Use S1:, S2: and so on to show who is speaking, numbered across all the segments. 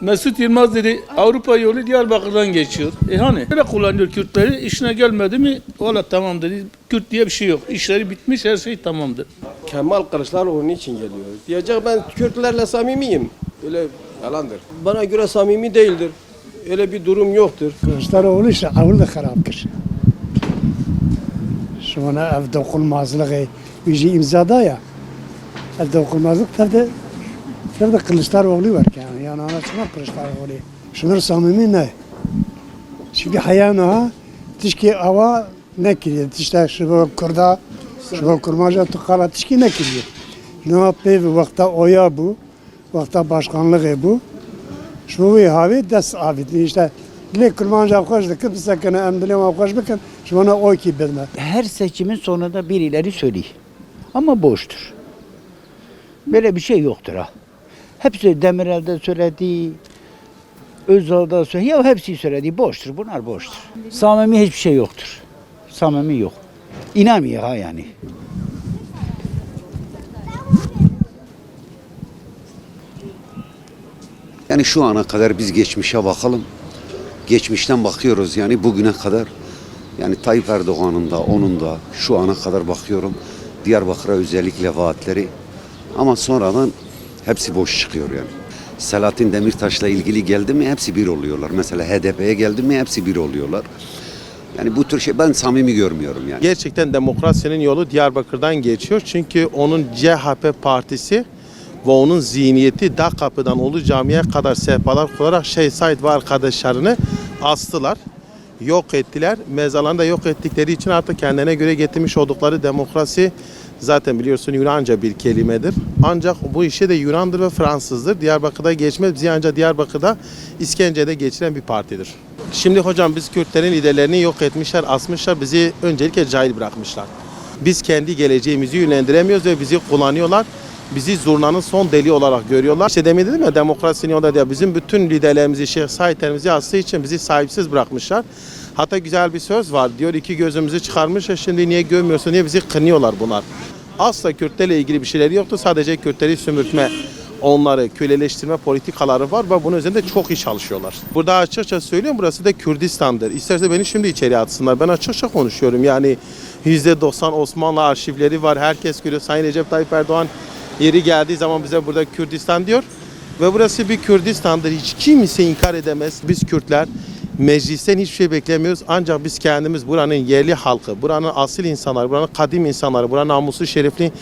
S1: Mesut Yılmaz dedi Avrupa yolu Diyarbakır'dan geçiyor. E hani böyle kullanıyor Kürtleri işine gelmedi mi valla tamam dedi. Kürt diye bir şey yok. İşleri bitmiş her şey tamamdır.
S2: Kemal Kılıçdaroğlu için geliyor? Diyecek ben Kürtlerle samimiyim. Öyle yalandır. Bana göre samimi değildir. Öyle bir durum yoktur.
S3: Kılıçdaroğlu işte avul xarabkir. Şu ana ev dokunmazlığı yüzü imzada ya. Ev dokunmazlık tabi tabi Kılıçdaroğlu var yanağına çıkar Kılıçdaroğlu. Şunlar samimi ne? Şimdi hayana tişki ava ne kiriyor? Tişte şu kurda, şu kurmaca tıkala tişki ne kiriyor? Ne yapıyor? Vakta oya bu, vakta başkanlığı e bu. Şu bir havi des avid işte. Dilek kurmanca hoş da kim sakın emdilim hoş bakın. Oy ki bilme.
S4: Her seçimin sonunda birileri söyleyeyim. Ama boştur. Böyle bir şey yoktur ha. Hepsi Demirel'de söyledi, Özal'da söyledi. Ya hepsi söyledi. Boştur. Bunlar boştur. Samimi hiçbir şey yoktur. Samimi yok. İnanmıyor ha yani.
S5: Yani şu ana kadar biz geçmişe bakalım. Geçmişten bakıyoruz yani bugüne kadar. Yani Tayyip Erdoğan'ın da onun da şu ana kadar bakıyorum. Diyarbakır'a özellikle vaatleri. Ama sonradan hepsi boş çıkıyor yani. Selahattin Demirtaş'la ilgili geldi mi hepsi bir oluyorlar. Mesela HDP'ye geldi mi hepsi bir oluyorlar. Yani bu tür şey ben samimi görmüyorum yani.
S6: Gerçekten demokrasinin yolu Diyarbakır'dan geçiyor. Çünkü onun CHP partisi ve onun zihniyeti Dağ Kapı'dan Ulu Cami'ye kadar sehpalar kurarak Şeyh Said ve arkadaşlarını astılar. Yok ettiler. Mezarlarını da yok ettikleri için artık kendine göre getirmiş oldukları demokrasi zaten biliyorsun Yunanca bir kelimedir. Ancak bu işe de Yunandır ve Fransızdır. Diyarbakır'da geçmez. Bizi ancak Diyarbakır'da İskence'de geçiren bir partidir. Şimdi hocam biz Kürtlerin liderlerini yok etmişler, asmışlar. Bizi öncelikle cahil bırakmışlar. Biz kendi geleceğimizi yönlendiremiyoruz ve bizi kullanıyorlar. Bizi zurnanın son deli olarak görüyorlar. İşte demin dedim ya demokrasinin yolunda diye bizim bütün liderlerimizi, şeyh sahiplerimizi astığı için bizi sahipsiz bırakmışlar. Hatta güzel bir söz var. Diyor iki gözümüzü çıkarmış ya şimdi niye görmüyorsun diye bizi kınıyorlar bunlar. Asla Kürtlerle ilgili bir şeyleri yoktu. Sadece Kürtleri sömürtme, onları köleleştirme politikaları var ve bunun üzerinde çok iyi çalışıyorlar. Burada açıkça söylüyorum burası da Kürdistan'dır. İsterse beni şimdi içeri atsınlar. Ben açıkça konuşuyorum. Yani %90 Osmanlı arşivleri var. Herkes görüyor. Sayın Recep Tayyip Erdoğan yeri geldiği zaman bize burada Kürdistan diyor. Ve burası bir Kürdistan'dır. Hiç kimse inkar edemez. Biz Kürtler meclisten hiçbir şey beklemiyoruz. Ancak biz kendimiz buranın yerli halkı, buranın asil insanları, buranın kadim insanları, buranın namuslu şerefli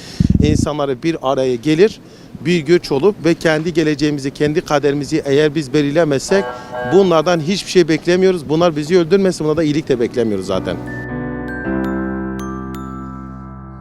S6: insanları bir araya gelir bir göç olup ve kendi geleceğimizi, kendi kaderimizi eğer biz belirlemezsek bunlardan hiçbir şey beklemiyoruz. Bunlar bizi öldürmesin, buna da iyilik de beklemiyoruz zaten.